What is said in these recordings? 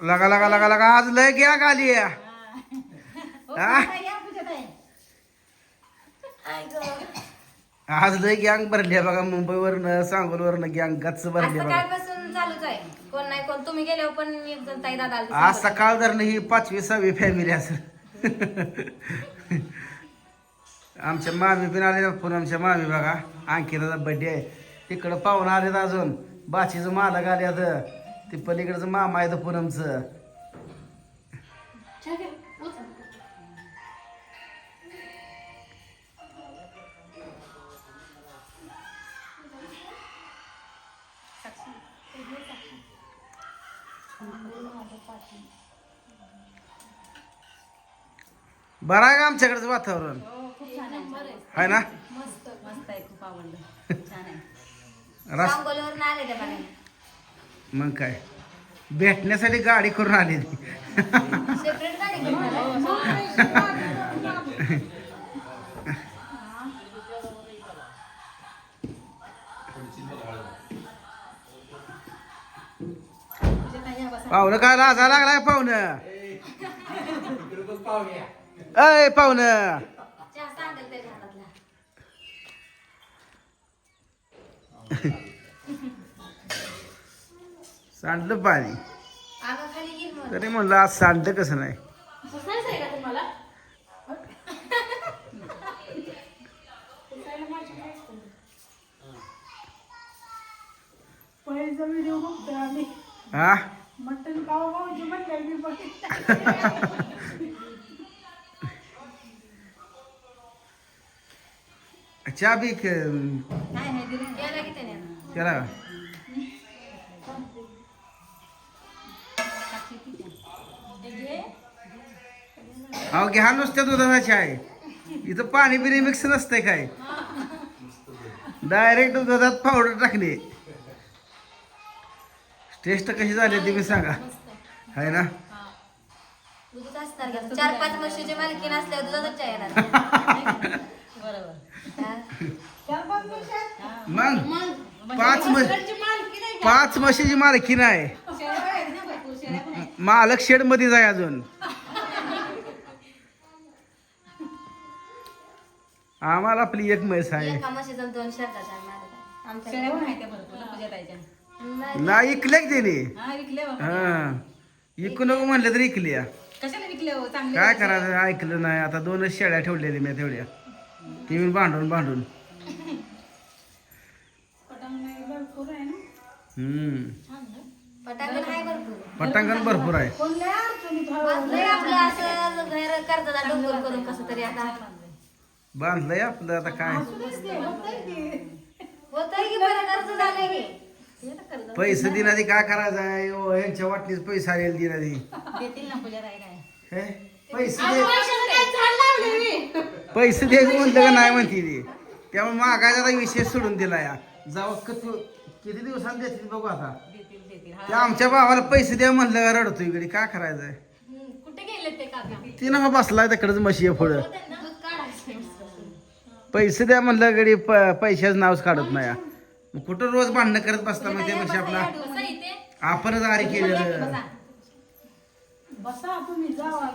लगा लगा लगा लगा आज लय आली. हो, हा? पूजात आहे? आज लय गॅंग भरली बघा मुंबईवरनं सांगोलवरनं गॅंग गच्च भरली बघा. सकाळपासून चालूच आहे. कोण नाही कोण तुम्ही गेल्यावर पण एक जण ताई दादा आलते आज सोबत. सकाळ धरणं ही पाचवी सहावी फॅमिली असेल. आमच्या मामी पण आले ना पूनमच्या मामी बघा. अंकिताचा बड्डे आहे. तिकडं पाहुणं आलेत अजून. बाचीचं मालक आल्यात ते पलीकडचं मामा आहे पूनमचं. बरं आहे का आमच्याकडचं वातावरण? हो, खूप छान आहे. आहे. ना? मस्त. मस्त आहे खूप आवडलं. छान आहे. आले त्या मग काय? भेटण्यासाठी गाडी करून आली. पाहुणं काय लाजा लागलाय पाहुणं? अय पाहुणं. सांडेल पाणी. तरी म्हणलं आज सांडलं कसं नाही. हा? मटन पाव भाऊजी म्हणलं मी बघितलं चहा बी केला का? अहो घ्या नुसत्या दुधाचा चहा आहे इथं पाणी बिणी मिक्स नसतंय काय? डायरेक्ट दुधात पावडर टाकली. टेस्ट कशी झाली ती मी सांगा. आहे ना. चार पाच वर्षाची मालकी नसल्यावर दुधाचा येणार. बरोबर हा. चार पाच वर्षात मग पाच? पाच म्हशीची मालकी नाही शेळ्या पण आहेत ना भरपूर शेळ्या पण आहेत. मालक शेडमध्ये जाय अजून. आम्हाला आपली एक म्हैस आहे. एका म्हशीचा दोन शर्टाचा मालक आहे. शेळ्या पण आमच्या आहेत त्या भरपूर ना पूजा ताईच्या. नाही. नाही इकल्या की त्याने हा. हा. इकू नको म्हणलं तरी इकली कशाला विकले हो? चांगले काय करायचं? ऐकलं नाही. आता दोनच शेळ्या ठेवलेल्या मी तेवढ्या. ती मी भांडून भांडून. पटांगण भरपूर आहे ना? हम्म. पटांगण आहे भरपूर. पटांगण भरपूर आहे. कोण लय अडचणीत हळू लय आपलं असं घर कर्जाला डोंगर करून कसं तरी आता. बांधलंय आपलं आता काय? होतंय की. बरं झालंय की. हे पैसे दिनादी काय करायचं आहे? ओ, यांच्या वाटणीच पैसे आलेले दिनादी. देतील ना पूजा ताई काय? हे? पैसे दे. पैसे दे म्हणलं का नाही म्हणते ती? त्यामुळे मागायचा आता विषय सोडून दिला या. जाऊ किती किती दिवसांनी देतील बघू आता. देतील देतील. ते हा आमच्या भावाला पैसे द्या म्हणलं का रडतो इकडे काय करायचंय? हम्म, कुठे गेले ते काका? तिनं हा बसलाय तिकडच म्हशी आहे पुढं. दूध काढायचं पैसे द्या म्हणलं गडी प- पैशाच नावच काढत नाही. हा. मग कुठं रोज भांडणं करत बसता मग त्यापेक्षा आपला इथे. आपणच आरी केलेलं. बसा. तुम्ही जावा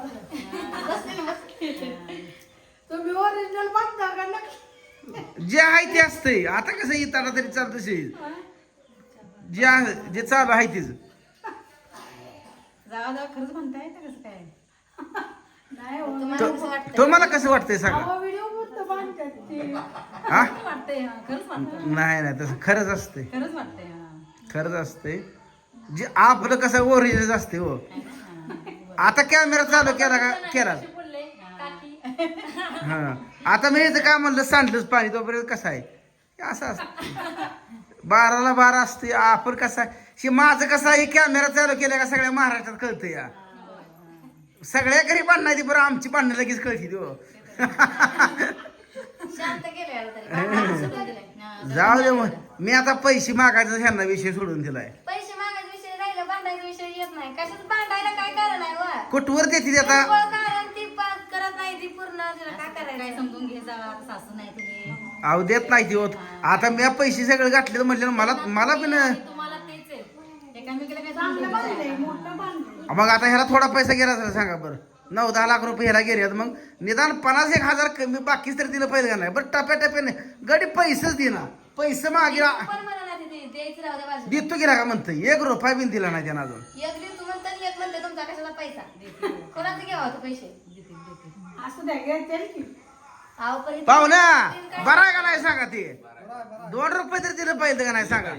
तुम्ही ओरिजिनल बघता का नक्की? जे आहे ते असतंय. आता कसं येताना तरी चालत असेल जे आहे जे चालू आहे तेच. जावा जावा खरंच म्हणताय तर कसं काय? नाही हो. तुम्हाला कसं वाटतं तुम्हाला कसं वाटतंय सांगा. अहो, व्हिडिओ बोलतो बांधतात ते. हा? खरंच वाटतंय हा खरंच वाटतंय. नाही नाही तसं खरंच असते खरंच वाटतंय हा. खरंच असते जे आपलं कसं ओरिजिनल असते हो. आता कॅमेरा चालू केला का? केला. हा. आता मी काय म्हणलं सांडलंच पाणी तोपर्यंत कसं आहे? असं असतं. बाराला बारा असते आपण कसं आहे? हे माझं कसं आहे कॅमेरा चालू केला का सगळ्या महाराष्ट्रात कळतं या. सगळ्या घरी बांधणार बरं आमची बांधणं लगेच कळती ती हो. दिलंय. जाऊ दे मग. मी आता पैसे मागायचा ह्यांना विषय सोडून दिलाय. पैसे मागायचा विषय राहिला बांधायचा विषय येत नाही. कशाच बांधायला काय कारण आहे वा? कुठवर देते ती आता? काय काय करायचं समजून घे जावा सासू नाही तुम्ही. अहो देत नाही ती होत. आता मी पैसे सगळे घातले म्हटलं मला मला पण तुम्हाला तेच आहे. एकामेकीला काय चांगलं समजून बांधलंय घ्यायचं. मोठं मग आता ह्याला थोडा पैसा गेला असेल सांगा बरं. नऊ दहा लाख रुपये ह्याला गेले मग निदान पन्नास एक हजार कमी बाकीच तरी दिलं पाहिजे का नाही? बरं टप्प्या टप्प्याने गडी पैसेच देना पैसे मागे पण मला ना तिथे द्यायचं राहू द्या बाजूला. देतो गेला का म्हणतं एक रुपया बिन दिला नाही त्यानं अजून. एक देतो म्हणतात एक म्हणते तुमचा कशाला पैसा? कोणाचे घ्यावा तो पैसे? असं द्या की. इथे- पाहुण्या बरा आहे का नाही सांगा ते दोन रुपये तरी दिलं पाहिजे का नाही सांगा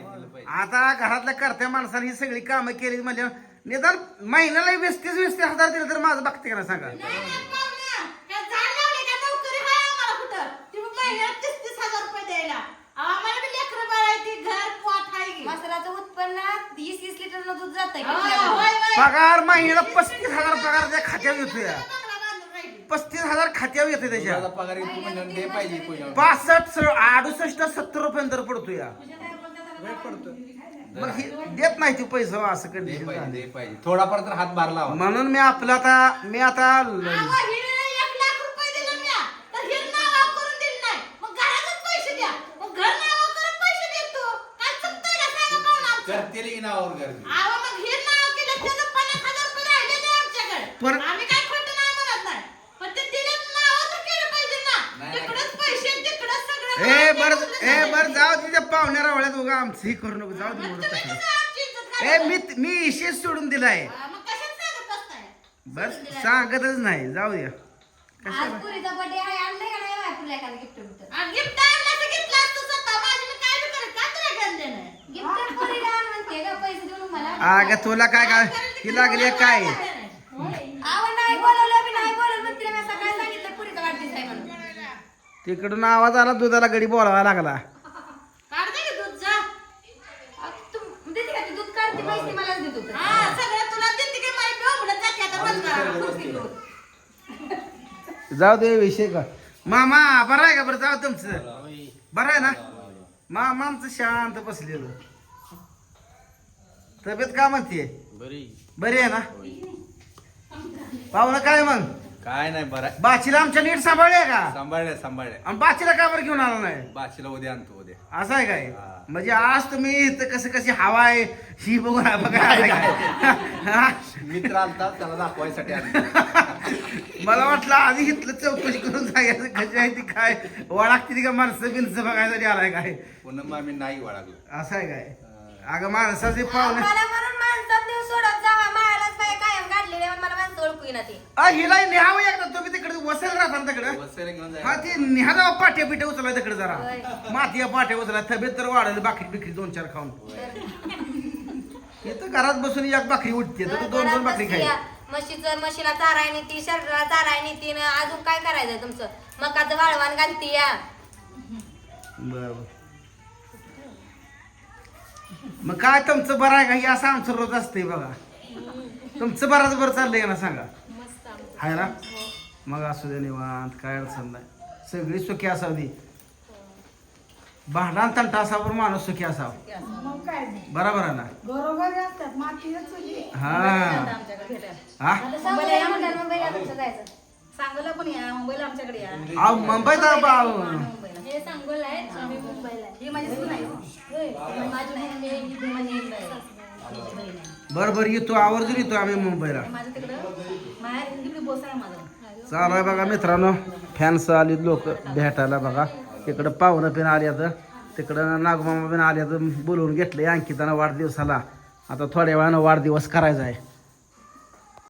आता घरातल्या करत्या माणसाने ही सगळी कामं केली म्हणजे निदान महिन्याला वीस तीस वीस तीस हजार दिलं तर माझं बघते का नाही सांगा नाही, नाही, पाहुण्या. काय झाड लावले का? नोकरी आहे आम्हाला कुठं? तुम्ही महिन्याला 30-30 रुपये द्यायला. आम्हाला बी लेकरं बाळ आहे ती, घर पोट आहे की. मसाल्याचं उत्पन्न वीस तीस लिटर दूध जात होय, होय. पगार महिन्याला पस्तीस हजार पगार त्या खात्यावर येतो या बंगला बांधून राहिली. पस्तीस हजार खात्यावर येते त्याच्या. माझा पगार येतो दे पाहिजे पूजा पासष्ट स- अडुसष्ट सत्तर रुपये दर पडतो या. मग हे देत नाही ते पैसे हो, असं दे कंडिशन पाहिजे झाली. दे पाहिजे. थोडाफार तर हात मारला हवा. म्हणून मी आपलं आता मी आता रुपये दिलं म्या, ए बर ए. बर जाऊ तिच्या पाहुण्या रावळ्यात उगा आमचं हे करू नको जाऊ दे म्हणून तसं. ए? मी मी इशेच सोडून दिलाय? बस सांगतच नाही जाऊ द्या आज पुरीचा बर्थडे आहे का नाही एखादं गिफ्ट बिफ्ट? गिफ्ट पुरीला आण म्हणते का पैसे देऊन मला अगं तुला काय काय ही लागली काय आवड नाही बोलवलं मी नाही बोलवलं मग तिला मी सकाळी सांगितलं पुरीचा वाढदिवस आहे म्हणून तिकडून आवाज आला दुधाला गडी बोलावा लागला. काढ दे की दूध जा. अहो, तू देते का ती दूध? काढते पैसे मलाच देतो तर. हा, सगळं तुला देते की माई बोंबलत जाते आता बंद करा. कुस्ती दूध. जाऊ दे विषय का. मामा बरं आहे का बरं? जाऊ तुमचं. बरं आहे ना? मामा आमचं शांत बसलेलं. तब्येत का म्हणते बरी. बरी आहे ना? पाहुणं काय मग? काय नाही बरं आहे. बाचीला आमच्या नीट सांभाळले का? सांभाळले सांभाळले. आणि बाचीला का बरं घेऊन आला नाही? बाशीला उद्या आणतो उद्या. असं आहे काय? हा. म्हणजे आज तुम्ही इथं कसं कशी हवा आहे ही बघून बघा. काय? मित्र आणतात त्याला दाखवायसाठी आणतो. मला वाटलं आधी इथलं चौकशी करून सांगायचं कशी आहे ती काय? वळागती का माणसं बिनसं बघायसाठी आलाय काय? पुन्हा आम्ही नाही वळागलो असं आहे काय? अगं माणसाचे पाहुणे मला म्हणून माणसात नेऊन सोडत जावा मायालाच काय कायम काढलेले मला माणसं ओळखू ना ते अ, हिला न्यावं एकदा. तुम्ही तिकडे वसेल राहता ना तिकडे. घेऊन हा जायला ती न्यादा पाठ्या पिठे उचला तिकडे जरा. माती पाठ्या उचला तब्येत तर वाढेल बाकरी बिकरी दोन चार खाऊन. इथं घरात बसून एक बाकरी उठते तर दोन दोन बाकरी खाई म्हशीचं म्हशीला चाराय नेती शरीराला चाराय नेती न अजून काय करायचंय तुमचं? मकाचं वाळवान घालती या. बरोबर मग काय तुमचं बरं आहे का? हे असं आमचं रोज असतंय बघा. तुमचं बराच बरं चाललंय ना सांगा? आहे ना? मग असू दे निवांत काय अडचण नाही. सगळी सुखी असावी भांडण तंटा असावर माणूस सुखी असावा. मग काय नाही. बरोबर आहे ना? घरोघरी असतात मातीच चुली. हा. आमच्याकडे हा मुंबईला तुमचं जायचं सांगोला पण या मुंबईला आमच्याकडे या. अहो मुंबईत आहे बा. मुंबईला हे सांगोला आहे आम्ही मुंबईला आहे. ही माझी सून आहे. होय. माझी बहीण आहे, ही माझी एक आहे. आमची बहीण आहे. बरं बरं येतो. आवर्जून येतो आम्ही मुंबईला. माझं तिकडं माहेर हिंदी बोस आहे माझं. चालू आहे बघा मित्रांनो. फॅन्स आली लोक भेटायला बघा. तिकडं पाहुणं पिन आले तर तिकडं नागमामा पिन आले तर बोलवून घेतले अंकितानं वाढदिवसाला. आता थोड्या वेळानं वाढदिवस करायचा आहे.